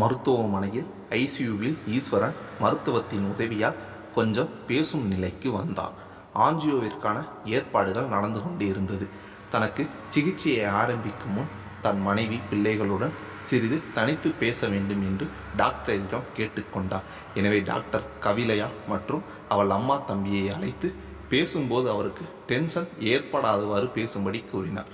மருத்துவமனையில் ஐசியூவில் ஈஸ்வரன் மருத்துவத்தின் உதவியால் கொஞ்சம் பேசும் நிலைக்கு வந்தார். ஆஞ்சியோவிற்கான ஏற்பாடுகள் நடந்து கொண்டே இருந்தது தனக்கு சிகிச்சையை ஆரம்பிக்கும் முன் தன் மனைவி பிள்ளைகளுடன் சிறிது தனித்து பேச வேண்டும் என்று டாக்டரிடம் கேட்டுக்கொண்டார் எனவே டாக்டர் கவிலையா மற்றும் அவள் அம்மா தம்பியை அழைத்து பேசும்போது அவருக்கு டென்ஷன் ஏற்படாதவாறு பேசும்படி கூறினார்.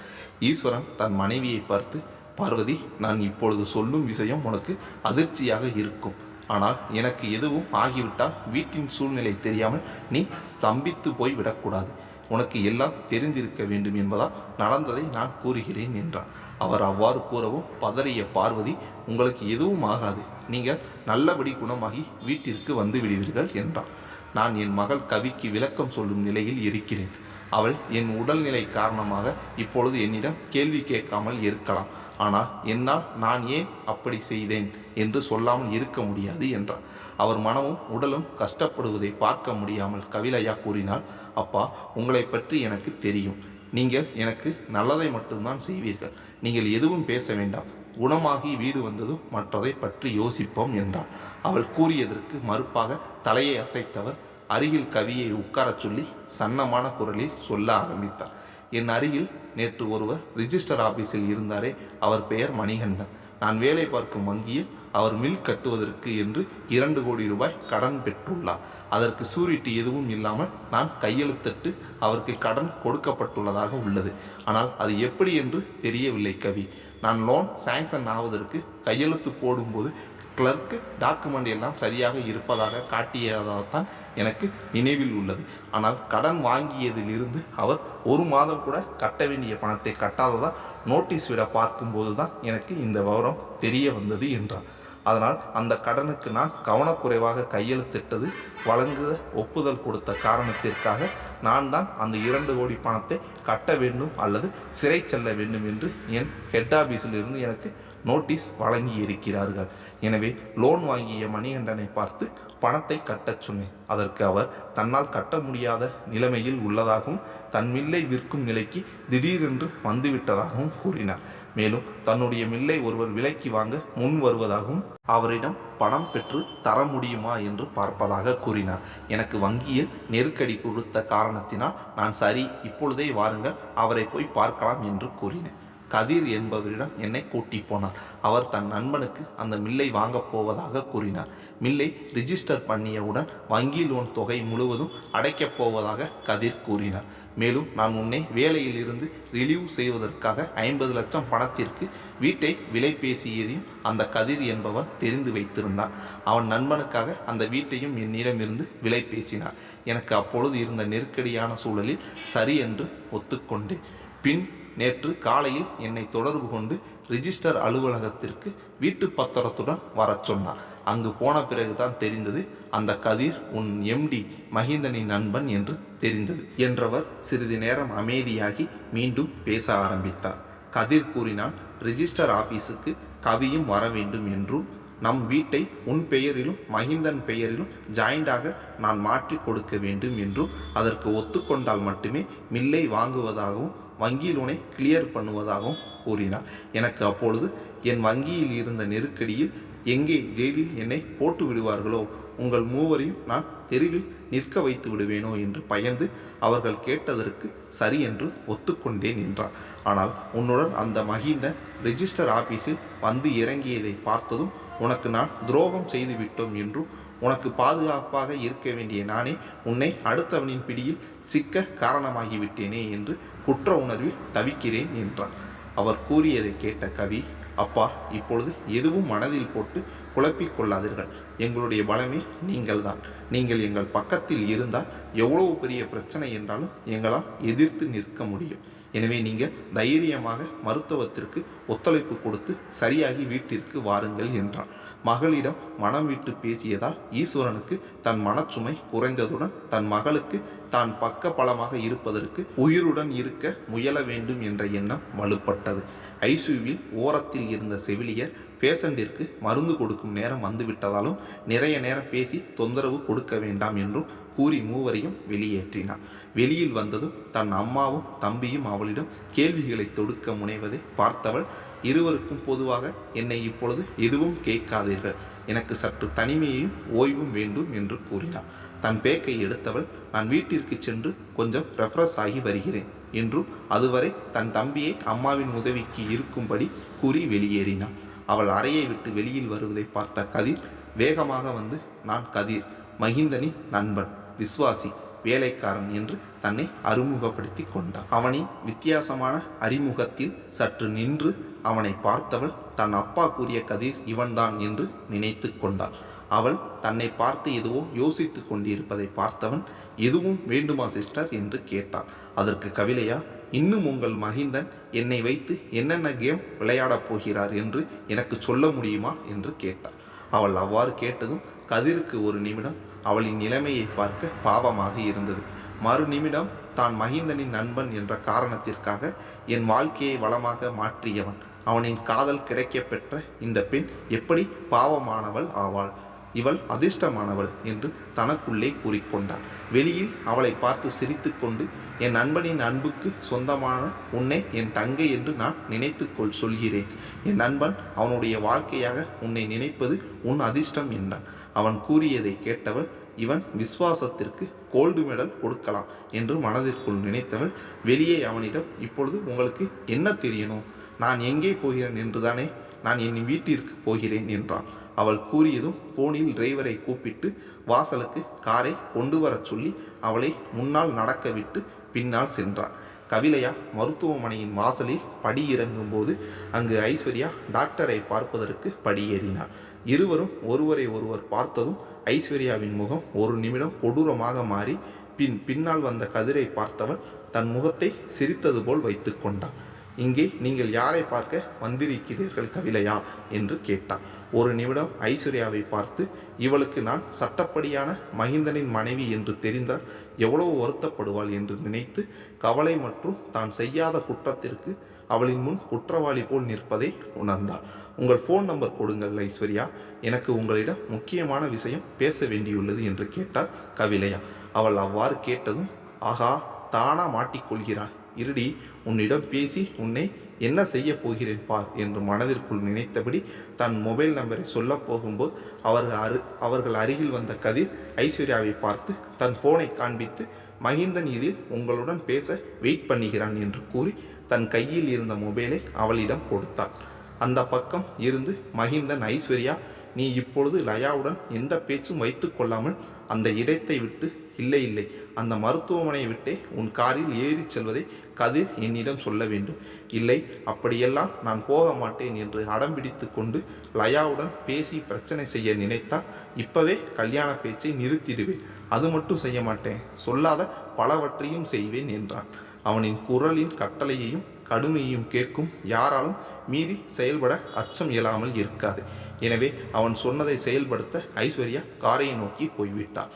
ஈஸ்வரன் தன் மனைவியை பார்த்து பார்வதி நான் இப்பொழுது சொல்லும் விஷயம் உனக்கு அதிர்ச்சியாக இருக்கும். ஆனால் எனக்கு எதுவும் ஆகிவிட்டால் வீட்டின் சூழ்நிலை தெரியாமல் நீ ஸ்தம்பித்து போய் விடக்கூடாது. உனக்கு எல்லாம் தெரிந்திருக்க வேண்டும் என்பதால் நடந்ததை நான் கூறுகிறேன் என்றார். அவர் அவ்வாறு கூறவும் பதறிய பார்வதி உங்களுக்கு எதுவும் ஆகாது. நீங்கள் நல்லபடி குணமாகி வீட்டிற்கு வந்து விடுவீர்கள் என்றார். நான் என் மகள் கவிக்கு விளக்கம் சொல்லும் நிலையில் இருக்கிறேன். அவள் என் உடல்நிலை காரணமாக இப்பொழுது என்னிடம் கேள்வி கேட்காமல் இருக்கலாம். ஆனால் என்னால் நான் ஏன் அப்படி செய்தேன் என்று சொல்லாமல் இருக்க முடியாது என்றார் அவர் மனமும் உடலும் கஷ்டப்படுவதை பார்க்க முடியாமல் கவிலையா கூறினாள் அப்பா உங்களை பற்றி எனக்கு தெரியும். நீங்கள் எனக்கு நல்லதை மட்டும்தான் செய்வீர்கள். நீங்கள் எதுவும் பேச வேண்டாம். குணமாகி வீடு வந்ததும் மற்றதை பற்றி யோசிப்போம் என்றார் அவள் கூறியதற்கு மறுப்பாக தலையை அசைத்தவர் அருகில் கவியை உட்காரச் சொல்லி சன்னமான குரலில் சொல்ல ஆரம்பித்தார். என் அருகில் நேற்று ஒருவர் ரிஜிஸ்டர் ஆபீஸில் இருந்தாரே அவர் பெயர் மணிகண்டன். நான் வேலை பார்க்கும் வங்கியில் அவர் மில் கட்டுவதற்கு என்று இரண்டு கோடி ரூபாய் கடன் பெற்றுள்ளார். அதற்கு சூரிட்டி எதுவும் இல்லாமல் நான் கையெழுத்திட்டு அவருக்கு கடன் கொடுக்கப்பட்டுள்ளதாக உள்ளது. ஆனால் அது எப்படி என்று தெரியவில்லை கவி. நான் லோன் சாங்ஷன் ஆவதற்கு கையெழுத்து போடும்போது கிளர்க்கு டாக்குமெண்ட் எல்லாம் சரியாக இருப்பதாக காட்டியதாகத்தான் எனக்கு நினைவில் உள்ளது. ஆனால் கடன் வாங்கியதிலிருந்து அவர் ஒரு மாதம் கூட கட்ட வேண்டிய பணத்தை கட்டாததால் நோட்டீஸ் விட பார்க்கும்போது தான் எனக்கு இந்த விவரம் தெரிய வந்தது என்றார். அதனால் அந்த கடனுக்கு நான் கவனக்குறைவாக கையெழுத்திட்டது வழங்குத ஒப்புதல் கொடுத்த காரணத்திற்காக நான் தான் அந்த இரண்டு கோடி பணத்தை கட்ட வேண்டும் அல்லது சிறை செல்ல வேண்டும் என்று என் ஹெட் ஆஃபீஸிலிருந்து இருந்து எனக்கு நோட்டீஸ் வழங்கி இருக்கிறார்கள் எனவே லோன் வாங்கிய மணிகண்டனை பார்த்து பணத்தை கட்டச் சொன்னேன். அதற்கு அவர் தன்னால் கட்ட முடியாத நிலைமையில் உள்ளதாகவும் தன் மில்லை விற்கும் நிலைக்கு திடீரென்று வந்துவிட்டதாகவும் கூறினார். மேலும் தன்னுடைய மில்லை ஒருவர் விலைக்கு வாங்க முன் வருவதாகவும் அவரிடம் பணம் பெற்று தர முடியுமா என்று பார்ப்பதாக கூறினார். எனக்கு வங்கியில் நெருக்கடி கொடுத்த காரணத்தினால் நான் சரி இப்பொழுதே வாருங்கள் அவரை போய் பார்க்கலாம் என்று கூறினேன். கதிர் என்பவரிடம் என்னை கூட்டி போனார். அவர் தன் நண்பனுக்கு அந்த மில்லை வாங்கப் போவதாக கூறினார். மில்லை ரிஜிஸ்டர் பண்ணியவுடன் வங்கி லோன் தொகை முழுவதும் அடைக்கப் போவதாக கதிர் கூறினார். மேலும் நான் உன்னை வேலையிலிருந்து ரிலீவ் செய்வதற்காக ஐம்பது லட்சம் பணத்திற்கு வீட்டை விலை பேசியதையும் அந்த கதிர் என்பவன் தெரிந்து வைத்திருந்தான். அவன் நண்பனுக்காக அந்த வீட்டையும் என்னிடமிருந்து விலை பேசினார். எனக்கு அப்பொழுது இருந்த நெருக்கடியான சூழலில் சரி என்று ஒத்துக்கொண்டேன். பின் நேற்று காலையில் என்னை தொடர்பு கொண்டு ரிஜிஸ்டர் அலுவலகத்திற்கு வீட்டு பத்திரத்துடன் வரச் சொன்னார். அங்கு போன பிறகுதான் தெரிந்தது அந்த கதிர் உன் எம்டி மஹிந்தனின் நண்பன் என்று தெரிந்தது என்றவர் சிறிது நேரம் அமைதியாகி மீண்டும் பேச ஆரம்பித்தார். கதிர் கூறினான் ரிஜிஸ்டர் ஆபீஸுக்கு கவியும் வர வேண்டும் என்றும் நம் வீட்டை உன் பெயரிலும் மஹிந்தன் பெயரிலும் ஜாயிண்டாக நான் மாற்றி கொடுக்க வேண்டும் என்றும் அதற்கு ஒத்துக்கொண்டால் மட்டுமே மில்லை வாங்குவதாகவும் வங்கி லோனை கிளியர் பண்ணுவதாகவும் கூறினார். எனக்கு அப்பொழுது என் வங்கியில் இருந்த நெருக்கடியில் எங்கே ஜெயிலில் என்னை போட்டு விடுவார்களோ உங்கள் மூவரையும் நான் தெருவில் நிற்க வைத்து விடுவேனோ என்று பயந்து அவர்கள் கேட்டதற்கு சரி என்று ஒத்துக்கொண்டேன் என்றார். ஆனால் உன்னுடன் அந்த மகிந்த ரெஜிஸ்டர் ஆபீஸில் வந்து இறங்கியதை பார்த்ததும் உனக்கு நான் துரோகம் செய்து விட்டோம் என்றும் உனக்கு பாதுகாப்பாக இருக்க வேண்டிய நானே உன்னை அடுத்தவனின் பிடியில் சிக்க காரணமாகிவிட்டேனே என்று குற்ற உணர்வில் தவிக்கிறேன் என்றார். அவர் கூறியதை கேட்ட கவி அப்பா இப்பொழுது எதுவும் மனதில் போட்டு குழப்பிக் கொள்ளாதீர்கள். எங்களுடைய பலமே நீங்கள்தான். நீங்கள் எங்கள் பக்கத்தில் இருந்தால் எவ்வளவு பெரிய பிரச்சனை என்றாலும் எங்களால் எதிர்த்து நிற்க முடியும். எனவே நீங்கள் தைரியமாக மருத்துவத்திற்கு ஒத்துழைப்பு கொடுத்து சரியாகி வீட்டிற்கு வாருங்கள் என்றார். மகளிடம் மனம் விட்டு பேசியதால் ஈஸ்வரனுக்கு தன் மனச்சுமை குறைந்ததுடன் தன் மகளுக்கு தான் பக்க பலமாக இருப்பதற்கு உயிருடன் இருக்க முயல வேண்டும் என்ற எண்ணம் வலுப்பட்டது. ஐசியூவில் ஓரத்தில் இருந்த செவிலியர் பேஷண்டிற்கு மருந்து கொடுக்கும் நேரம் வந்துவிட்டதாலும் நிறைய நேரம் பேசி தொந்தரவு கொடுக்க வேண்டாம் என்றும் கூறி மூவரையும் வெளியேற்றினார் வெளியில் வந்ததும் தன் அம்மாவும் தம்பியும் அவளிடம் கேள்விகளை தொடுக்க முனைவதை பார்த்தவள் இருவருக்கும் பொதுவாக என்னை இப்பொழுது எதுவும் கேட்காதீர்கள். எனக்கு சற்று தனிமையையும் ஓய்வும் வேண்டும் என்று கூறினார் தன் பேக்கை எடுத்தவள் நான் வீட்டிற்கு சென்று கொஞ்சம் ரெஃப்ரெஷ் ஆகி வருகிறேன் என்றும் அதுவரை தன் தம்பியை அம்மாவின் உதவிக்கு இருக்கும்படி கூறி வெளியேறினாள் அவள் அறையை விட்டு வெளியில் வருவதை பார்த்த கதிர் வேகமாக வந்து நான் கதிர் மகிந்தனின் நண்பன். விஸ்வாசி வேலைக்காரன் என்று தன்னை அறிமுகப்படுத்தி கொண்டான். அவனின் வித்தியாசமான அறிமுகத்தில் சற்று நின்று அவனை பார்த்தவள் தன் அப்பா கூறிய கதிர் இவன்தான் என்று நினைத்து கொண்டாள். அவள் தன்னை பார்த்து எதுவோ யோசித்து கொண்டிருப்பதை பார்த்தவன் எதுவும் வேண்டுமா சிஸ்டர்? என்று கேட்டாள். அதற்கு கவிலையா இன்னும் உங்கள் மகிந்தன் என்னை வைத்து என்னென்ன கேம் விளையாடப் போகிறார் என்று எனக்கு சொல்ல முடியுமா? என்று கேட்டாள். அவள் அவ்வாறு கேட்டதும் கதிருக்கு ஒரு நிமிடம் அவளின் நிலைமையை பார்க்க பாவமாக இருந்தது. மறு நிமிடம் தான் மகிந்தனின் நண்பன் என்ற காரணத்திற்காக என் வாழ்க்கையை வளமாக மாற்றியவன். அவனின் காதல் கிடைக்க பெற்ற இந்த பெண் எப்படி பாவமானவள் ஆவாள்? இவள் அதிர்ஷ்டமானவள் என்று தனக்குள்ளே கூறிக்கொண்டாள். வெளியில் அவளை பார்த்து சிரித்துக்கொண்டு என் நண்பனின் அன்புக்கு சொந்தமான உன்னை என் தங்கை என்று நான் நினைத்துக்கொள் சொல்கிறேன். என் நண்பன் அவனுடைய வாழ்க்கையாக உன்னை நினைப்பது உன் அதிர்ஷ்டம் என்றான். அவன் கூறியதை கேட்டவள் இவன் விசுவாசத்திற்கு கோல்டு மெடல் கொடுக்கலாம் என்று மனதிற்குள் நினைத்தவள் வெளியே அவனிடம் இப்பொழுது உங்களுக்கு என்ன தெரியணும்? நான் எங்கே போகிறேன் என்றுதானே? நான் என் வீட்டிற்கு போகிறேன் என்றான். அவள் கூறியதும் போனில் டிரைவரை கூப்பிட்டு வாசலுக்கு காரை கொண்டு வரச் சொல்லி அவளை முன்னால் நடக்க விட்டு பின்னால் சென்றான். கவிலையா மருத்துவமனையின் வாசலில் படி இறங்கும்போது அங்கு ஐஸ்வர்யா டாக்டரை பார்ப்பதற்கு படியேறினார். இருவரும் ஒருவரை ஒருவர் பார்த்ததும் ஐஸ்வர்யாவின் முகம் ஒரு நிமிடம் கொடூரமாக மாறி பின் பின்னால் வந்த கதிரை பார்த்தவள் தன் முகத்தை சிரித்தது போல் வைத்து கொண்டான் இங்கே நீங்கள் யாரை பார்க்க வந்திருக்கிறீர்கள் கவிலையா? என்று கேட்டான் ஒரு நிமிடம் ஐஸ்வர்யாவை பார்த்து இவளுக்கு நான் சட்டப்படியான மகிந்தனின் மனைவி என்று தெரிந்தால் எவ்வளவு வருத்தப்படுவாள் என்று நினைத்து கவலை மற்றும் தான் செய்யாத குற்றத்திற்கு அவளின் முன் குற்றவாளி போல் நிற்பதை உணர்ந்தாள். உங்கள் ஃபோன் நம்பர் கொடுங்கள் ஐஸ்வர்யா. எனக்கு உங்களிடம் முக்கியமான விஷயம் பேச வேண்டியுள்ளது என்று கேட்டாள் கவிலையா. அவள் அவ்வாறு கேட்டதும் ஆகா தானா மாட்டிக்கொள்கிறாள் இருடி உன்னிடம் பேசி உன்னை என்ன செய்ய போகிறேன் பார் என்று மனதிற்குள் நினைத்தபடி தன் மொபைல் நம்பரை சொல்ல போகும்போது அவர்கள் அரு அவர்கள் அருகில் வந்த கதிர் ஐஸ்வர்யாவை பார்த்து தன் ஃபோனை காண்பித்து மகிந்தன் இதில் உங்களுடன் பேச வெயிட் பண்ணுகிறான் என்று கூறி தன் கையில் இருந்த மொபைலை அவளிடம் கொடுத்தாள். அந்த பக்கம் இருந்து மகிந்தன் ஐஸ்வர்யா நீ இப்பொழுது லயாவுடன் எந்த பேச்சும் வைத்து கொள்ளாமல் அந்த இடத்தை விட்டு இல்லை இல்லை. அந்த மருத்துவமனையை விட்டே உன் காரில் ஏறிச் செல்வதை கதிர் என்னிடம் சொல்ல வேண்டும். இல்லை அப்படியெல்லாம் நான் போக மாட்டேன் என்று அடம்பிடித்து கொண்டு லயாவுடன் பேசி பிரச்சனை செய்ய நினைத்தால் இப்பவே கல்யாண பேச்சை நிறுத்திடுவேன். அது மட்டும் செய்ய மாட்டேன். சொல்லாத பலவற்றையும் செய்வேன் என்றான். அவனின் குரலின் கட்டளையையும் கடுமையையும் கேட்கும் யாராலும் மீறி செயல்பட அச்சம் இயலாமல் இருக்காது. எனவே அவன் சொன்னதை செயல்படுத்த ஐஸ்வர்யா காரை நோக்கி போய்விட்டாள்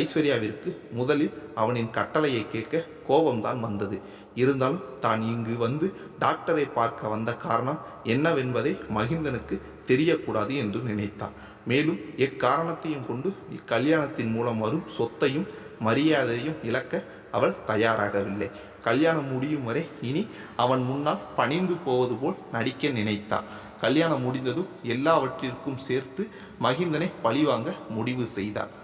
ஐஸ்வர்யாவிற்கு முதலில் அவனின் கட்டளையை கேட்க கோபம்தான் வந்தது. இருந்தாலும் தான் இங்கு வந்து டாக்டரை பார்க்க வந்த காரணம் என்னவென்பதை மகிந்தனுக்கு தெரியக்கூடாது என்று நினைத்தான். மேலும் எக்காரணத்தையும் கொண்டு இக்கல்யாணத்தின் மூலம் வரும் சொத்தையும் மரியாதையும் இழக்க அவள் தயாராகவில்லை. கல்யாணம் முடியும் வரை இனி அவன் முன்னால் பணிந்து போவது போல் நடிக்க நினைத்தான் கல்யாணம் முடிந்ததும் எல்லாவற்றிற்கும் சேர்த்து மகிந்தனை பழிவாங்க முடிவு செய்தார்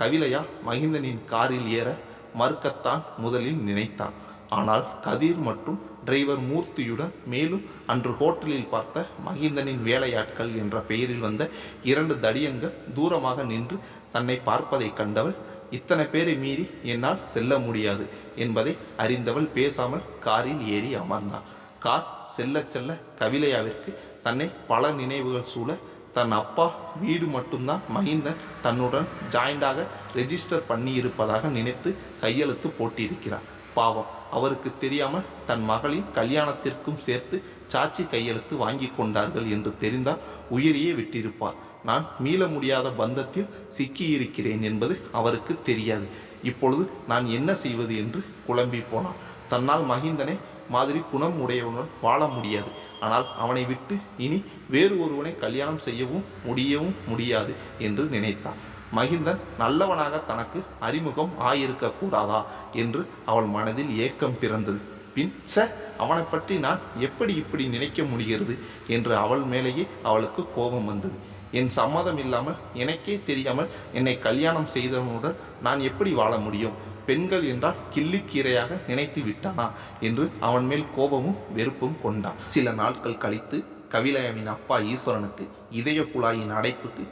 கவிலையா மகிந்தனின் காரில் ஏற மறுக்கத்தான் முதலில் நினைத்தான் ஆனால் கதிர் மற்றும் டிரைவர் மூர்த்தியுடன் மேலும் அன்று ஹோட்டலில் பார்த்த மகிந்தனின் வேலையாட்கள் என்ற பெயரில் வந்த இரண்டு தடியங்கள் தூரமாக நின்று தன்னை பார்ப்பதை கண்டவள் இத்தனை பேரை மீறி என்னால் செல்ல முடியாது என்பதை அறிந்தவள் பேசாமல் காரில் ஏறி அமர்ந்தாள். கார் செல்ல செல்ல கவிலையாவிற்கு தன்னை பல நினைவுகள் சூழ தன் அப்பா வீடு மட்டும்தான் மகிந்தன் தன்னுடன் ஜாயிண்டாக ரெஜிஸ்டர் பண்ணியிருப்பதாக நினைத்து கையெழுத்து போட்டியிருக்கிறார் பாவம் அவருக்கு தெரியாமல் தன் மகளின் கல்யாணத்திற்கும் சேர்த்து சாட்சி கையெழுத்து வாங்கி கொண்டார்கள் என்று தெரிந்தால் உயிரையே விட்டிருப்பார். நான் மீள முடியாத பந்தத்தில் சிக்கியிருக்கிறேன் என்பது அவருக்கு தெரியாது. இப்பொழுது நான் என்ன செய்வது என்று குழம்பி போனான். தன்னால் மகிந்தனை மாதிரி குணம் உடையவனுடன் வாழ முடியாது. ஆனால் அவனை விட்டு இனி வேறு ஒருவனை கல்யாணம் செய்யவும் முடியவும் முடியாது என்று நினைத்தான். மகிந்தன் நல்லவனாக தனக்கு அறிமுகம் ஆயிருக்க கூடாதா என்று அவள் மனதில் ஏக்கம் பிறந்தது. பின் ச அவனை பற்றி நான் எப்படி இப்படி நினைக்க முடிகிறது? என்று அவள் மேலேயே அவளுக்கு கோபம் வந்தது. என் சம்மதம் இல்லாமல் எனக்கே தெரியாமல் என்னை கல்யாணம் செய்தவனுடன் நான் எப்படி வாழ முடியும்? பெண்கள் என்றால் கிள்ளிக்கீரையாக நினைத்து விட்டானா? என்று அவன் மேல் கோபமும் வெறுப்பும் கொண்டான். சில நாட்கள் கழித்து கவிலயமின் அப்பா ஈஸ்வரனுக்கு இதய குழாயின் அடைப்புக்கு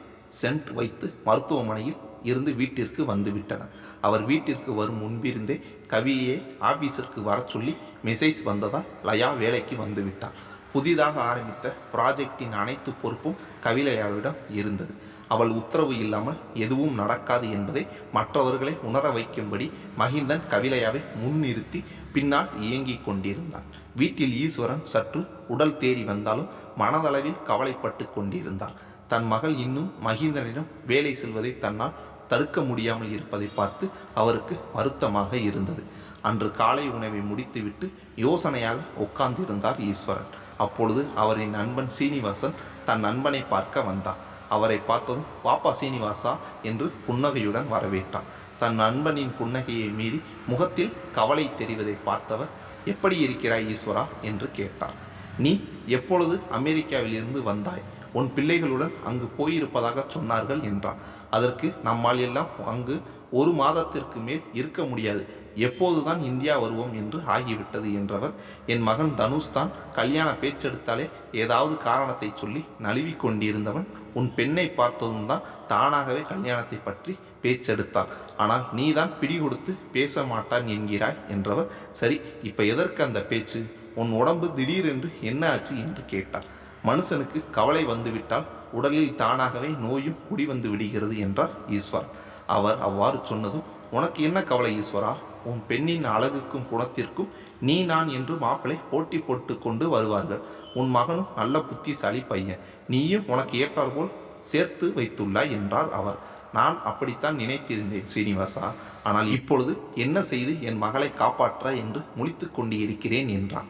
சென்ட் வைத்து மருத்துவமனையில் இருந்து வீட்டிற்கு வந்துவிட்டனர் அவர் வீட்டிற்கு வரும் முன்பிருந்தே கவியை ஆபீஸிற்கு வர சொல்லி மெசேஜ் வந்ததால் லயா வேலைக்கு வந்துவிட்டார் புதிதாக ஆரம்பித்த ப்ராஜெக்டின் அனைத்து பொறுப்பும் கவிலையாவிடம் இருந்தது. அவள் உத்தரவு இல்லாமல் எதுவும் நடக்காது என்பதை மற்றவர்களை உணர வைக்கும்படி மகிந்தன் கவிலையாவை முன்னிறுத்தி பின்னால் இயங்கிக் கொண்டிருந்தான். வீட்டில் ஈஸ்வரன் சற்று உடல் தேடி வந்தாலும் மனதளவில் கவலைப்பட்டு கொண்டிருந்தார் தன் மகள் இன்னும் மகிந்தனிடம் வேலை செல்வதை தன்னால் தடுக்க முடியாமல் இருப்பதை பார்த்து அவருக்கு வருத்தமாக இருந்தது. அன்று காலை உணவை முடித்துவிட்டு யோசனையாக உட்கார்ந்திருந்தார் ஈஸ்வரன். அப்பொழுது அவரின் நண்பன் சீனிவாசன் தன் நண்பனை பார்க்க வந்தான். அவரை பார்த்ததும் வாப்பா சீனிவாசா என்று புன்னகையுடன் வரவேற்றான். தன் நண்பனின் புன்னகையை மீறி முகத்தில் கவலை தெரிவதை பார்த்தவர் எப்படி இருக்கிறாய் ஈஸ்வரா? என்று கேட்டார். நீ எப்பொழுது அமெரிக்காவிலிருந்து வந்தாய்? உன் பிள்ளைகளுடன் அங்கு போயிருப்பதாக சொன்னார்கள் என்றார் அதற்கு நம்மால் எல்லாம் அங்கு ஒரு மாதத்திற்கு மேல் இருக்க முடியாது. எப்போதுதான் இந்தியா வருவோம் என்று ஆகிவிட்டது என்றவர் என் மகன் தனுஷ் தான் கல்யாண பேச்செடுத்தாலே ஏதாவது காரணத்தை சொல்லி நழுவி கொண்டிருந்தவன் உன் பெண்ணை பார்த்ததும் தான் தானாகவே கல்யாணத்தை பற்றி பேச்செடுத்தான் ஆனால் நீதான் பிடி கொடுத்து பேச மாட்டான் என்கிறாய் என்றவர் சரி இப்போ எதற்கு அந்த பேச்சு? உன் உடம்பு திடீரென்று என்ன ஆச்சு? என்று கேட்டார். மனுஷனுக்கு கவலை வந்துவிட்டால் உடலில் தானாகவே நோயும் குடி வந்து விடுகிறது என்றார் ஈஸ்வர். அவர் அவ்வாறு சொன்னதும் உனக்கு என்ன கவலை ஈஸ்வரா? உன் பெண்ணின் அழகுக்கும் குணத்திற்கும் நீ நான் என்று மாப்பிளை போட்டி போட்டு கொண்டு வருவார்கள். உன் மகனும் நல்ல புத்திசாலி பையன். நீயும் உனக்கு ஏற்றாற்போல் சேர்த்து வைத்துள்ளாய் என்றார் அவர். நான் அப்படித்தான் நினைத்திருந்தேன் சீனிவாசா. ஆனால் இப்பொழுது என்ன செய்து என் மகளை காப்பாற்ற என்று முழித்து கொண்டு இருக்கிறேன் என்றான்.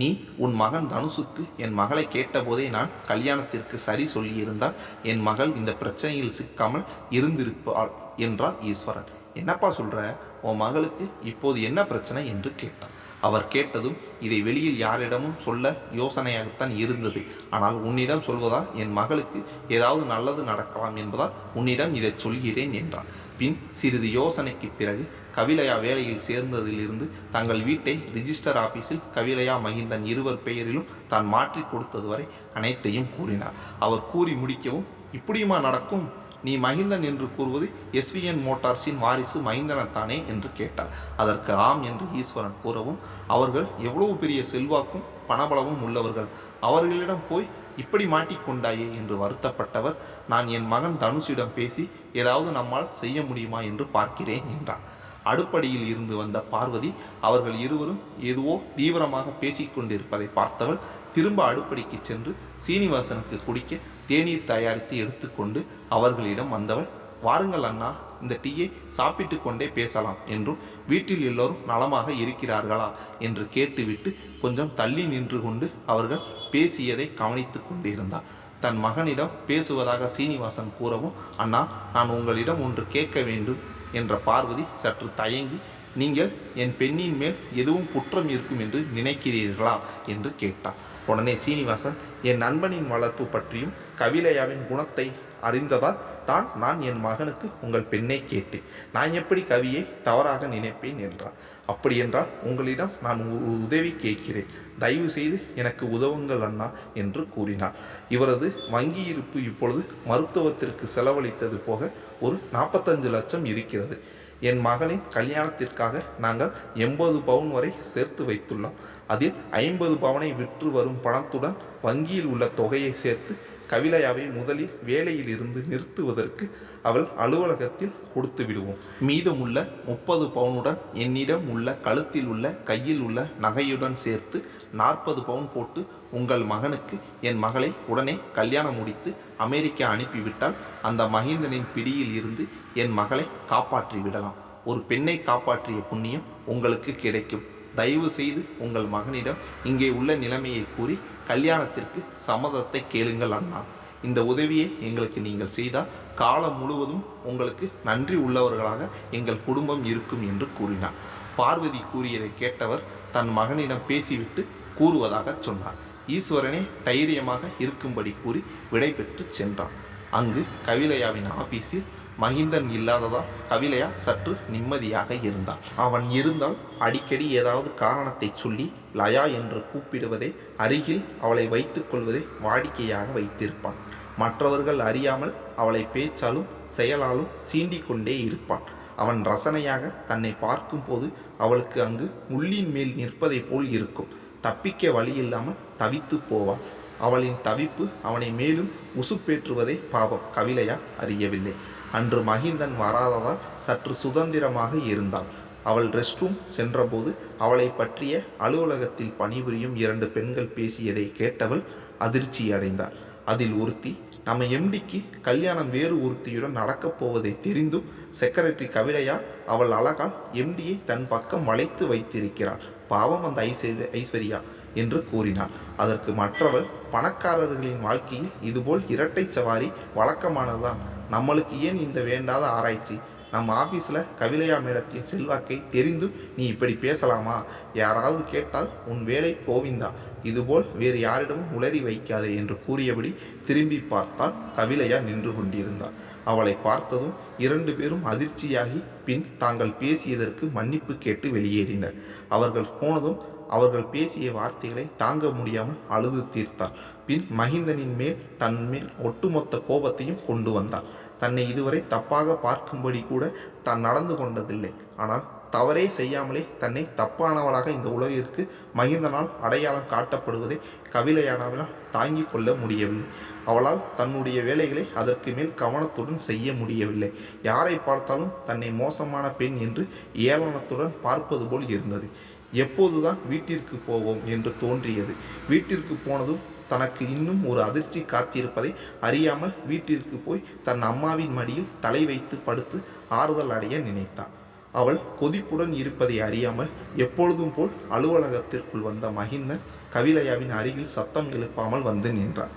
நீ உன் மகன் தனுஷுக்கு என் மகளை கேட்டபோதே நான் கல்யாணத்திற்கு சரி சொல்லியிருந்தால் என் மகள் இந்த பிரச்சனையில் சிக்காமல் இருந்திருப்பாள் என்றார் ஈஸ்வரன். என்னப்பா சொல்கிற உன் மகளுக்கு இப்போது என்ன பிரச்சனை என்று கேட்டார் அவர் கேட்டதும் இதை வெளியில் யாரிடமும் சொல்ல யோசனையாகத்தான் இருந்தது. ஆனால் உன்னிடம் சொல்வதால் என் மகளுக்கு ஏதாவது நல்லது நடக்கலாம் என்பதால் உன்னிடம் இதை சொல்கிறேன் என்றான். பின் சிறிது யோசனைக்கு பிறகு கவிலையா வேலையில் சேர்ந்ததிலிருந்து தங்கள் வீட்டை ரிஜிஸ்டர் ஆபீஸில் கவிலையா மகிந்தன் இருவர் பெயரிலும் தான் மாற்றி கொடுத்தது வரை அனைத்தையும் கூறினார். அவர் கூறி முடிக்கவும் இப்படியுமா நடக்கும்? நீ மகிந்தன் என்று கூறுவது எஸ்விஎன் மோட்டார்ஸின் வாரிசு மகிந்தனத்தானே என்று கேட்டார் அதற்கு ஆம் என்று ஈஸ்வரன் கூறவும் அவர்கள் எவ்வளவு பெரிய செல்வாக்கும் பணபலமும் உள்ளவர்கள். அவர்களிடம் போய் இப்படி மாட்டிக்கொண்டாயே என்று வருத்தப்பட்டவர். நான் என் மகன் தனுஷிடம் பேசி ஏதாவது நம்மால் செய்ய முடியுமா என்று பார்க்கிறேன் என்றார். அடுப்படியில் இருந்து வந்த பார்வதி அவர்கள் இருவரும் எதுவோ தீவிரமாக பேசிக்கொண்டிருப்பதை பார்த்தவள் திரும்ப அடுப்படிக்கு சென்று சீனிவாசனுக்கு குடிக்க தேநீர் தயாரித்து எடுத்துக்கொண்டு அவர்களிடம் வந்தவள் வாருங்கள் அண்ணா இந்த டீயை சாப்பிட்டு கொண்டே பேசலாம் என்றும் வீட்டில் எல்லோரும் நலமாக இருக்கிறார்களா? என்று கேட்டுவிட்டு கொஞ்சம் தள்ளி நின்று கொண்டு அவர்கள் பேசியதை கவனித்து கொண்டிருந்தார். தன் மகனிடம் பேசுவதாக சீனிவாசன் கூறவும் அண்ணா நான் உங்களிடம் ஒன்று கேட்க வேண்டும் என்ற பார்வதி சற்று தயங்கி நீங்கள் என் பெண்ணின் மேல் எதுவும் குற்றம் இருக்கும் என்று நினைக்கிறீர்களா? என்று கேட்டார். உடனே சீனிவாசன் என் நண்பனின் வளர்ப்பு பற்றியும் கவிலையாவின் குணத்தை அறிந்ததால் தான் நான் என் மகனுக்கு உங்கள் பெண்ணை கேட்டேன். நான் எப்படி கவியை தவறாக நினைப்பேன்? என்றார். அப்படி என்றால் உங்களிடம் நான் உதவி கேட்கிறேன். தயவு செய்து எனக்கு உதவுங்கள் அண்ணா என்று கூறினார். இவரது வங்கி இருப்பு இப்பொழுது மருத்துவத்திற்கு செலவழித்தது போக ஒரு நாற்பத்தஞ்சு லட்சம் இருக்கிறது. என் மகளின் கல்யாணத்திற்காக நாங்கள் எண்பது பவுன் வரை சேர்த்து வைத்துள்ளோம். அதில் ஐம்பது பவுனை விற்று வரும் பணத்துடன் வங்கியில் உள்ள தொகையை சேர்த்து கவிலையாவை முதலில் வேலையில் இருந்து நிறுத்துவதற்கு அவள் அலுவலகத்தில் கொடுத்து விடுவோம். மீதமுள்ள முப்பது பவுனுடன் என்னிடம் உள்ள கழுத்தில் உள்ள கையில் உள்ள நகையுடன் சேர்த்து நாற்பது பவுன் போட்டு உங்கள் மகனுக்கு என் மகளை உடனே கல்யாணம் முடித்து அமெரிக்கா அனுப்பிவிட்டால் அந்த மகிந்தனின் பிடியில் இருந்து என் மகளை காப்பாற்றி விடலாம். ஒரு பெண்ணை காப்பாற்றிய புண்ணியம் உங்களுக்கு கிடைக்கும். தயவு செய்து உங்கள் மகனிடம் இங்கே உள்ள நிலைமையை கூறி கல்யாணத்திற்கு சம்மதத்தை கேளுங்கள் அண்ணா. இந்த உதவியை எங்களுக்கு நீங்கள் செய்தால் காலம் முழுவதும் உங்களுக்கு நன்றி உள்ளவர்களாக எங்கள் குடும்பம் இருக்கும் என்று கூறினார். பார்வதி கூறியதை கேட்டவர் தன் மகனிடம் பேசிவிட்டு கூறுவதாக சொன்னார். ஈஸ்வரனே தைரியமாக இருக்கும்படி கூறி விடைபெற்று சென்றார். அங்கு கவிதையாவின் ஆபீஸில் மகிந்தன் இல்லாததால் கவிலையா சற்று நிம்மதியாக இருந்தாள் அவன் இருந்தால் அடிக்கடி ஏதாவது காரணத்தை சொல்லி லயா என்று கூப்பிடுவதை அருகில் அவளை வைத்துக்கொள்வதை வாடிக்கையாக வைத்திருப்பான். மற்றவர்கள் அறியாமல் அவளை பேச்சாலும் செயலாலும் சீண்டிக் கொண்டே இருப்பான். அவன் ரசனையாக தன்னை பார்க்கும்போது அவளுக்கு அங்கு முள்ளின் மேல் நிற்பதைப் போல் இருக்கும். தப்பிக்க வழியில்லாமல் தவித்து போவாள் அவளின் தவிப்பு அவனை மேலும் உசுப்பேற்றுவதே பாவம். கவிலையா அறியவில்லை. அன்று மகிந்தன் வராததால் சற்று சுதந்திரமாக இருந்தாள் அவள் ரெஸ்ட் ரூம் சென்றபோது அவளை பற்றிய அலுவலகத்தில் பணிபுரியும் இரண்டு பெண்கள் பேசியதை கேட்டவள் அதிர்ச்சி அடைந்தாள் அதில் ஒருத்தி நம்ம எம்டிக்கு கல்யாணம் வேறு ஒருத்தியுடன் நடக்கப் போவதை தெரிந்தும் செக்ரட்டரி கவிலையா அவள் அழகால் எம்டியை தன் பக்கம் வளைத்து வைத்திருக்கிறாள். பாவம் அந்த ஐஸ்வர்ய ஐஸ்வர்யா என்று கூறினாள். அதற்கு மற்றவள் பணக்காரர்களின் வாழ்க்கையில் இதுபோல் இரட்டை சவாரி வழக்கமானதுதான். நம்மளுக்கு ஏன் இந்த வேண்டாத ஆராய்ச்சி? நம்ம ஆஃபீஸில் கவிலையா மேடத்தின் செல்வாக்கை தெரிந்தும் நீ இப்படி பேசலாமா? யாராவது கேட்டால் உன் வேலை கோவிந்தா. இதுபோல் வேறு யாரிடமும் உளறி வைக்காதே என்று கூறியபடி திரும்பி பார்த்தால் கவிலையா நின்று கொண்டிருந்தாள் அவளை பார்த்ததும் இரண்டு பேரும் அதிர்ச்சியாகி பின் தாங்கள் பேசியதற்கு மன்னிப்பு கேட்டு வெளியேறினர். அவர்கள் போனதும் அவர்கள் பேசிய வார்த்தைகளை தாங்க முடியாமல் அழுது தீர்த்தார். பின் மகிந்தனின் மேல் தன் மேல் ஒட்டுமொத்த கோபத்தையும் கொண்டு வந்தாள் தன்னை இதுவரை தப்பாக பார்க்கும்படி கூட தான் நடந்து கொண்டதில்லை. ஆனால் தவறே செய்யாமலே தன்னை தப்பானவளாக இந்த உலகிற்கு மகிந்தனால் அடையாளம் காட்டப்படுவதை கவிலையானவளால் தாங்கிக் கொள்ள முடியவில்லை. அவளால் தன்னுடைய வேலைகளை அதற்கு மேல் கவனத்துடன் செய்ய முடியவில்லை. யாரை பார்த்தாலும் தன்னை மோசமான பெண் என்று ஏளனத்துடன் பார்ப்பது போல் இருந்தது. எப்போதுதான் வீட்டிற்கு போவோம் என்று தோன்றியது. வீட்டிற்கு போனதும் தனக்கு இன்னும் ஒரு அதிர்ச்சி காத்திருப்பதை அறியாமல் வீட்டிற்கு போய் தன் அம்மாவின் மடியில் தலை வைத்து படுத்து ஆறுதல் அடைய நினைத்தாள் அவள் கொதிப்புடன் இருப்பதை அறியாமல் எப்பொழுதும் போல் அலுவலகத்திற்குள் வந்த மகிந்தன் கவிலையாவின் அருகில் சத்தம் எழுப்பாமல் வந்து நின்றான்.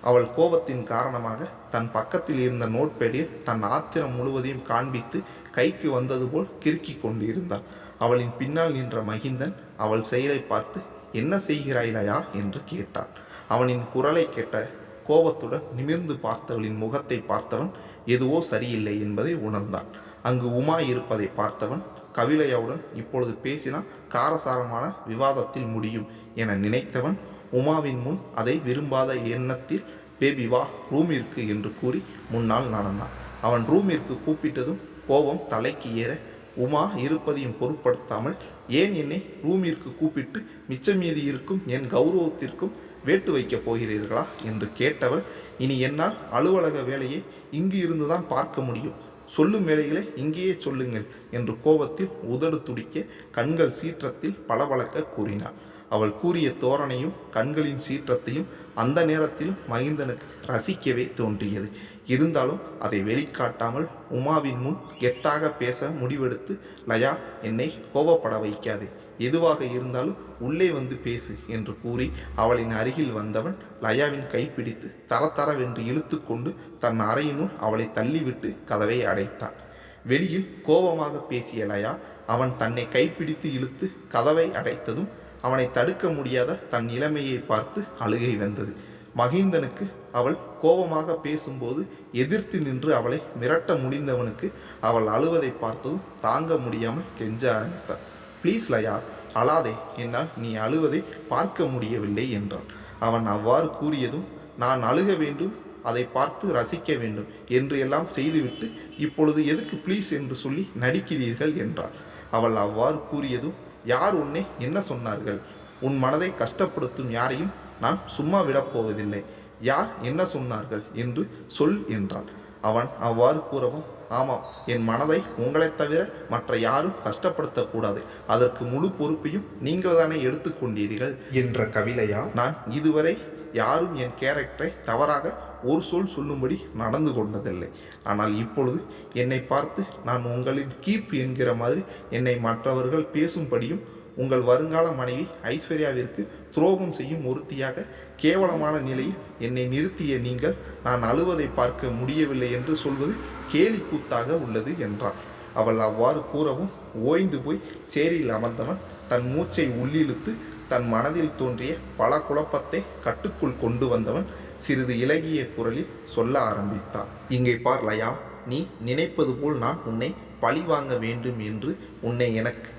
அவள் கோபத்தின் காரணமாக தன் பக்கத்தில் இருந்த நோட்பேடில் தன் ஆத்திரம் முழுவதையும் காண்பித்து கைக்கு வந்தது போல் கிறுக்கி கொண்டிருந்தாள். அவளின் பின்னால் நின்ற மகிந்தன் அவள் செயலை பார்த்து என்ன செய்கிறாயிலையா? என்று கேட்டான். அவனின் குரலை கேட்ட கோபத்துடன் நிமிர்ந்து பார்த்தவளின் முகத்தை பார்த்தவன் எதுவோ சரியில்லை என்பதை உணர்ந்தான். அங்கு உமா இருப்பதை பார்த்தவன் கவிலையாவுடன் இப்பொழுது பேசினால் காரசாரமான விவாதத்தில் முடியும் என நினைத்தவன் உமாவின் முன் அதை விரும்பாத எண்ணத்தில் பேபி வா ரூமிற்கு என்று கூறி முன்னால் நடந்தான். அவன் ரூமிற்கு கூப்பிட்டதும் கோபம் தலைக்கு ஏற உமா இருப்பதையும் பொருட்படுத்தாமல் ஏன் என்னை ரூமிற்கு கூப்பிட்டு மிச்சம் மீதி இருக்கும் என் கௌரவத்திற்கும் வேட்டு வைக்கப் போகிறீர்களா? என்று கேட்டவள் இனி என்னால் அலுவலக வேலையை இங்கு இருந்துதான் பார்க்க முடியும். சொல்லும் வேலைகளை இங்கேயே சொல்லுங்கள் என்று கோபத்தில் உதடு துடிக்க கண்கள் சீற்றத்தில் பளபளக்க கூறினாள். அவள் கூறிய தோரணையும் கண்களின் சீற்றத்தையும் அந்த நேரத்தில் மகிந்தனுக்கு ரசிக்கவே தோன்றியது. இருந்தாலும் அதை வெளிக்காட்டாமல் உமாவின் முன் கெத்தாக பேச முடிவெடுத்து லயா என்னை கோபப்பட வைக்காதே. எதுவாக இருந்தாலும் உள்ளே வந்து பேசு என்று கூறி அவளின் அருகில் வந்தவன் லயாவின் கைப்பிடித்து தரத்தரவென்று இழுத்து கொண்டு தன் அறையினுள் அவளை தள்ளிவிட்டு கதவை அடைத்தான். வெளியில் கோபமாக பேசிய லயா அவன் தன்னை கைப்பிடித்து இழுத்து கதவை அடைத்ததும் அவனை தடுக்க முடியாத தன் நிலைமையை பார்த்து அழுகை வந்தது. மகிந்தனுக்கு அவள் கோபமாக பேசும்போது எதிர்த்து நின்று அவளை மிரட்ட முடிந்தவனுக்கு அவள் அழுவதை பார்த்ததும் தாங்க முடியாமல் கெஞ்ச ஆரம்பித்தார் ப்ளீஸ் லயா அழாதே. என்னால் நீ அழுவதை பார்க்க முடியவில்லை என்றான் அவன் அவ்வாறு கூறியதும் நான் அழுக வேண்டும் அதை பார்த்து ரசிக்க வேண்டும் என்று எல்லாம் செய்துவிட்டு இப்பொழுது எதுக்கு ப்ளீஸ் என்று சொல்லி நடிக்கிறீர்கள் என்றாள். அவள் அவ்வாறு கூறியதும் யார் உன்னை என்ன சொன்னார்கள்? உன் மனதை கஷ்டப்படுத்தும் யாரையும் நான் சும்மா விடப்போவதில்லை யார் என்ன சொன்னார்கள் என்று சொல் என்றான். அவன் அவ்வாறு கூறவும் ஆமாம் என் மனதை உங்களைத் தவிர மற்ற யாரும் கஷ்டப்படுத்தக்கூடாது. அதற்கு முழு பொறுப்பையும் நீங்கள் தானே எடுத்துக்கொண்டீர்கள் என்ற கவிதையா? நான் இதுவரை யாரும் என் கேரக்டரை தவறாக ஒரு சொல் சொல்லும்படி நடந்து கொண்டதில்லை. ஆனால் இப்பொழுது என்னை பார்த்து நான் உங்களின் கீப் என்கிற மாதிரி என்னை மற்றவர்கள் பேசும்படியும் உங்கள் வருங்கால மனைவி ஐஸ்வர்யாவிற்கு துரோகம் செய்யும் ஒருத்தியாக கேவலமான நிலையில் என்னை நிறுத்திய நீங்கள் நான் அழுவதை பார்க்க முடியவில்லை என்று சொல்வது கேலி கூத்தாக உள்ளது என்றான் அவள் அவ்வாறு கூறவும் ஓய்ந்து போய் சேரியில் அமர்ந்தவன் தன் மூச்சை உள்ளிழுத்து தன் மனதில் தோன்றிய பல குழப்பத்தை கட்டுக்குள் கொண்டு வந்தவன் சிறிது இலகிய குரலில் சொல்ல ஆரம்பித்தான் இங்கே பார் லயா நீ நினைப்பது போல் நான் உன்னை பழி வாங்க வேண்டும் என்று உன்னை எனக்கு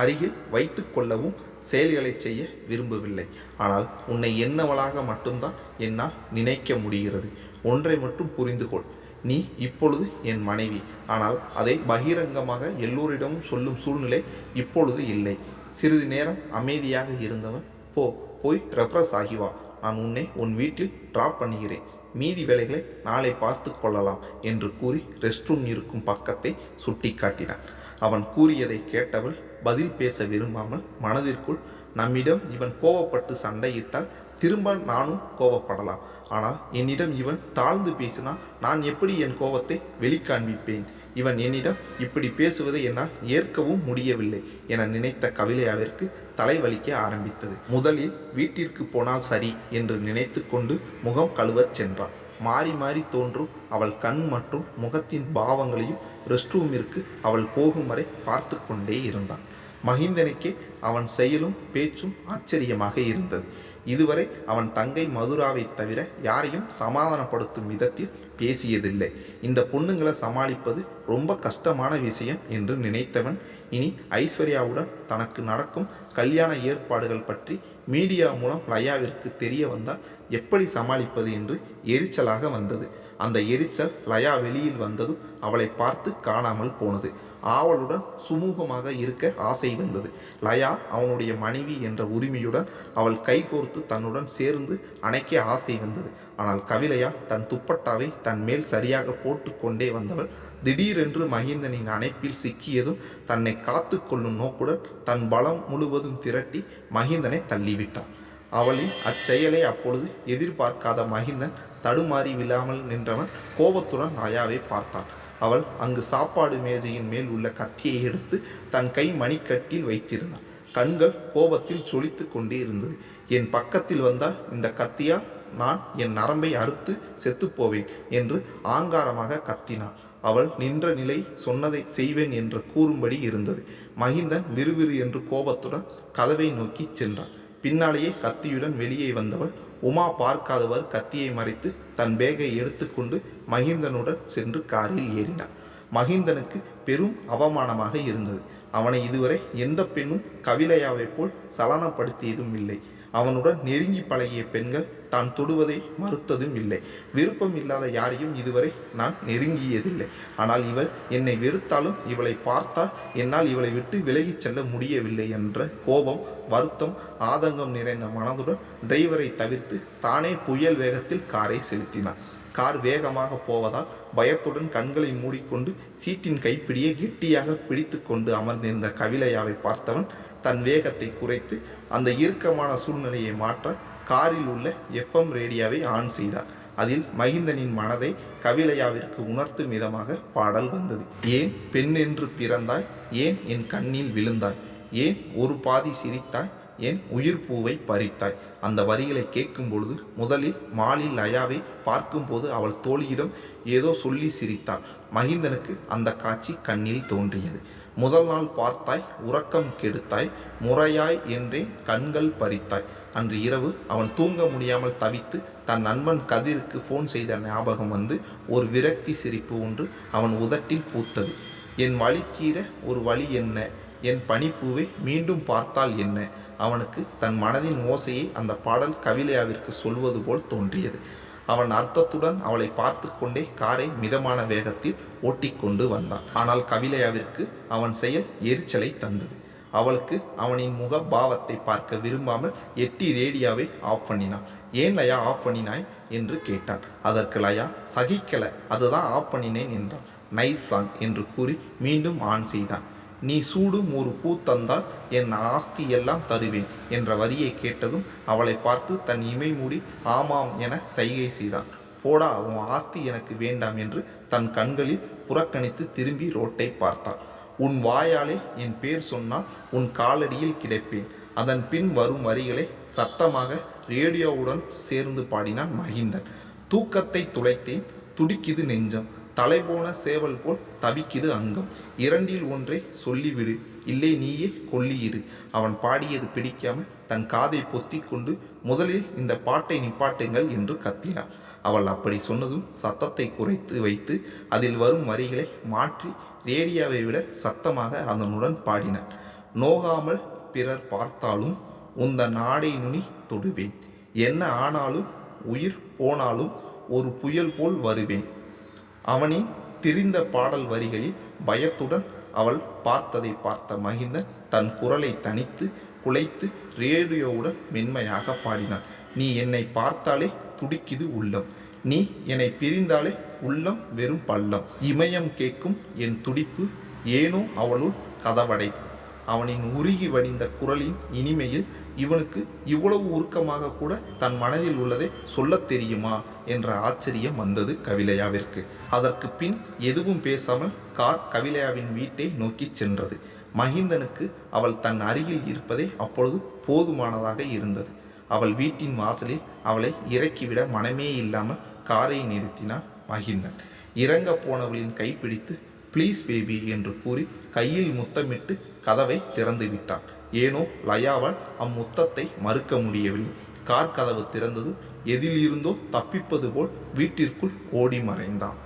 அருகில் வைத்து கொள்ளவும் செயல்களை செய்ய விரும்பவில்லை. ஆனால் உன்னை என்னவளாக மட்டும்தான் என்னால் நினைக்க முடிகிறது. ஒன்றை மட்டும் புரிந்து கொள் நீ இப்பொழுது என் மனைவி. ஆனால் அதை பகிரங்கமாக எல்லோரிடமும் சொல்லும் சூழ்நிலை இப்பொழுது இல்லை. சிறிது நேரம் அமைதியாக இருந்தவன் போ போய் ரெஃப்ரெஷ் ஆகி வா. நான் உன்னை உன் வீட்டில் ட்ராப் பண்ணுகிறேன். மீதி வேலைகளை நாளை பார்த்து கொள்ளலாம் என்று கூறி ரெஸ்ட் ரூம் இருக்கும் பக்கத்தை சுட்டி காட்டினான் அவன் கூறியதை கேட்டவள் பதில் பேச விரும்பாமல் மனதிற்குள் நம்மிடம் இவன் கோவப்பட்டு சண்டையிட்டால் திரும்ப நானும் கோவப்படலாம். ஆனால் என்னிடம் இவன் தாழ்ந்து பேசினால் நான் எப்படி என் கோவத்தை வெளிக்காண்பிப்பேன்? இவன் என்னிடம் இப்படி பேசுவதை என்னால் ஏற்கவும் முடியவில்லை என நினைத்த கவிலையாவிற்கு தலைவலிக்க ஆரம்பித்தது. முதலில் வீட்டிற்கு போனால் சரி என்று நினைத்து கொண்டு முகம் கழுவச் சென்றான். மாறி மாறி தோன்றும் அவள் கண் மற்றும் முகத்தின் பாவங்களையும் ரெஸ்ட் ரூமிற்கு அவள் போகும் வரை பார்த்து கொண்டே இருந்தான். மகிந்தனுக்கே அவன் செயலும் பேச்சும் ஆச்சரியமாக இருந்தது. இதுவரை அவன் தங்கை மதுராவை தவிர யாரையும் சமாதானப்படுத்தும் விதத்தில் பேசியதில்லை. இந்த பொண்ணுங்களை சமாளிப்பது ரொம்ப கஷ்டமான விஷயம் என்று நினைத்தவன் இனி ஐஸ்வர்யாவுடன் தனக்கு நடக்கும் கல்யாண ஏற்பாடுகள் பற்றி மீடியா மூலம் லயாவிற்கு தெரிய வந்தால் எப்படி சமாளிப்பது என்று எரிச்சலாக வந்தது. அந்த எரிச்சல் லயா வெளியில் வந்ததும் அவளை பார்த்து காணாமல் போனது. ஆவலுடன் சுமூகமாக இருக்க ஆசை வந்தது. லயா அவனுடைய மனைவி என்ற உரிமையுடன் அவள் கைகோர்த்து தன்னுடன் சேர்ந்து அணைக்க ஆசை வந்தது. ஆனால் கவிலையா தன் துப்பட்டாவை தன் மேல் சரியாக போட்டுக்கொண்டே வந்தவள் திடீரென்று மகிந்தனின் அணைப்பில் சிக்கியதும் தன்னை காத்து கொள்ளும் நோக்குடன் தன் பலம் முழுவதும் திரட்டி மகிந்தனை தள்ளிவிட்டான் அவளின் அச்செயலை அப்பொழுது எதிர்பார்க்காத மகிந்தன் தடுமாறி விழாமல் நின்றவன் கோபத்துடன் லயாவை பார்த்தான். அவள் அங்கு சாப்பாடு மேஜையின் மேல் உள்ள கத்தியை எடுத்து தன் கை மணிக்கட்டில் வைத்திருந்தாள். கண்கள் கோபத்தில் சொலித்து கொண்டே இருந்தது. என் பக்கத்தில் வந்தால் இந்த கத்தியால் நான் என் நரம்பை அறுத்து செத்துப்போவேன் என்று ஆங்காரமாக கத்தினாள். அவள் நின்ற நிலை சொன்னதை செய்வேன் என்று கூறும்படி இருந்தது. மகிந்தன் விறுவிறு என்று கோபத்துடன் கதவை நோக்கி சென்றான். பின்னாலேயே கத்தியுடன் வெளியே வந்தவள் உமா பார்க்காதவர் கத்தியை மறைத்து தன் பேகை எடுத்துக்கொண்டு மகிந்தனுடன் சென்று காரில் ஏறினான். மகிந்தனுக்கு பெரும் அவமானமாக இருந்தது. அவனை இதுவரை எந்த பெண்ணும் கவிலையாவைப் போல் சலனப்படுத்தியதும் இல்லை. அவனுடன் நெருங்கி பழகிய பெண்கள் தான் தொடுவதை மறுத்ததும் இல்லை. விருப்பம் இல்லாத யாரையும் இதுவரை நான் நெருங்கியதில்லை. ஆனால் இவள் என்னை வெறுத்தாலும் இவளை பார்த்தால் என்னால் இவளை விட்டு விலகிச் செல்ல முடியவில்லை என்ற கோபம் வருத்தம் ஆதங்கம் நிறைந்த மனதுடன் டிரைவரை தவிர்த்து தானே புயல் வேகத்தில் காரை செலுத்தினான். கார் வேகமாக போவதால் பயத்துடன் கண்களை மூடிக்கொண்டு சீட்டின் கைப்பிடியை கெட்டியாக பிடித்து கொண்டு அமர்ந்திருந்த கவிலையாவை பார்த்தவன் தன் வேகத்தை குறைத்து அந்த இறுக்கமான சூழ்நிலையை மாற்ற காரில் உள்ள எஃப்எம் ரேடியோவை ஆன் செய்தார். அதில் மகிந்தனின் மனதை கவிலையாவிற்கு உணர்த்தும் விதமாக பாடல் வந்தது. ஏன் பெண் என்று பிறந்தாய்? ஏன் என் கண்ணில் விழுந்தாய்? ஏன் ஒரு பாதி சிரித்தாய்? என் உயிர் பூவை பறித்தாய். அந்த வரிகளை கேட்கும் பொழுது முதலில் மாலில் லயாவை பார்க்கும்போது அவள் தோழியிடம் ஏதோ சொல்லி சிரித்தாள். மகிந்தனுக்கு அந்த காட்சி கண்ணில் தோன்றியது. முதல் நாள் பார்த்தாய் உறக்கம் கெடுத்தாய் முறையாய் என்றே கண்கள் பறித்தாய். அன்று இரவு அவன் தூங்க முடியாமல் தவித்து தன் நண்பன் கதிருக்கு ஃபோன் செய்த ஞாபகம் வந்து ஒரு விரக்தி சிரிப்பு ஒன்று அவன் உதட்டில் பூத்தது. என் வழி தீர ஒரு வழி என்ன? என் பனிப்பூவை மீண்டும் பார்த்தால் என்ன? அவனுக்கு தன் மனதின் ஓசையை அந்த பாடல் கவிலையாவிற்கு சொல்வது போல் தோன்றியது. அவன் அர்த்தத்துடன் அவளை பார்த்து கொண்டே காரை மிதமான வேகத்தில் ஓட்டிக்கொண்டு வந்தான். ஆனால் கவிலையாவிற்கு அவன் செயல் எரிச்சலை தந்தது. அவளுக்கு அவனின் முக பாவத்தை பார்க்க விரும்பாமல் எட்டி ரேடியோவை ஆஃப் பண்ணினான். ஏன் லயா ஆஃப் பண்ணினாய்? என்று கேட்டான். அதற்கு லயா சகிக்கல. அதுதான் ஆஃப் பண்ணினேன் என்றான். நைஸ் சாங் என்று கூறி மீண்டும் ஆன் செய்தான். நீ சூடும் ஒரு பூ தந்தால் என் ஆஸ்தி எல்லாம் தருவேன் என்ற வரியை கேட்டதும் அவளை பார்த்து தன் இமை மூடி ஆமாம் என சைகை செய்தான். போடா உன் ஆஸ்தி எனக்கு வேண்டாம் என்று தன் கண்களில் புறக்கணித்து திரும்பி ரோட்டை பார்த்தாள் உன் வாயாலே என் பேர் சொன்னால் உன் காலடியில் கிடைப்பேன். அதன் பின் வரும் வரிகளை சத்தமாக ரேடியோவுடன் சேர்ந்து பாடினான் மகிந்தன். தூக்கத்தை துளைத்தேன் துடிக்குது நெஞ்சம். தலைபோன சேவல் போல் தவிக்குது அங்கம். இரண்டில் ஒன்றை சொல்லிவிடு இல்லை நீயே கொல்லியிரு. அவன் பாடியது பிடிக்காமல் தன் காதை பொத்தி கொண்டு முதலில் இந்த பாட்டை நிப்பாட்டுங்கள் என்று கத்தினாள் அவள் அப்படி சொன்னதும் சத்தத்தை குறைத்து வைத்து அதில் வரும் வரிகளை மாற்றி ரேடியோவை விட சத்தமாக அதனுடன் பாடினான். நோகாமல் பிறர் பார்த்தாலும் உந்த நாடை நுனி தொடுவேன். என்ன ஆனாலும் உயிர் போனாலும் ஒரு புயல் போல் வருவேன். அவனின் திரிந்த பாடல் வரிகளில் பயத்துடன் அவள் பார்த்ததை பார்த்த மகிந்தன் தன் குரலை தனித்து குலைத்து ரேடியோவுடன் மென்மையாக பாடினான் நீ என்னை பார்த்தாலே துடிக்குது உள்ளம். நீ என்னை பிரிந்தாலே உள்ளம் வெறும் பள்ளம். இமயம் கேட்கும் என் துடிப்பு ஏனோ அவளுள் கதவடை. அவனின் உருகி வடிந்த குரலின் இனிமையில் இவனுக்கு இவ்வளவு உருக்கமாக கூட தன் மனதில் உள்ளதை சொல்லத் தெரியுமா? என்ற ஆச்சரியம் வந்தது கவிலையாவிற்கு. அதற்கு பின் எதுவும் பேசாமல் கார் கவிலையாவின் வீட்டை நோக்கி சென்றது. மகிந்தனுக்கு அவள் தன் அருகில் இருப்பதே அப்பொழுது போதுமானதாக இருந்தது. அவள் வீட்டின் வாசலில் அவளை இறக்கிவிட மனமே இல்லாமல் காரை நிறுத்தினான் மகிந்தன். இறங்க போனவளின் கைப்பிடித்து ப்ளீஸ் பேபி என்று கூறி கையில் முத்தமிட்டு கதவை திறந்து விட்டான். ஏனோ லயாவால் அம்முத்தத்தை மறுக்க முடியவில்லை. கார் கதவு திறந்தது. எதிலிருந்தோ தப்பிப்பது போல் வீட்டிற்குள் ஓடி மறைந்தான்.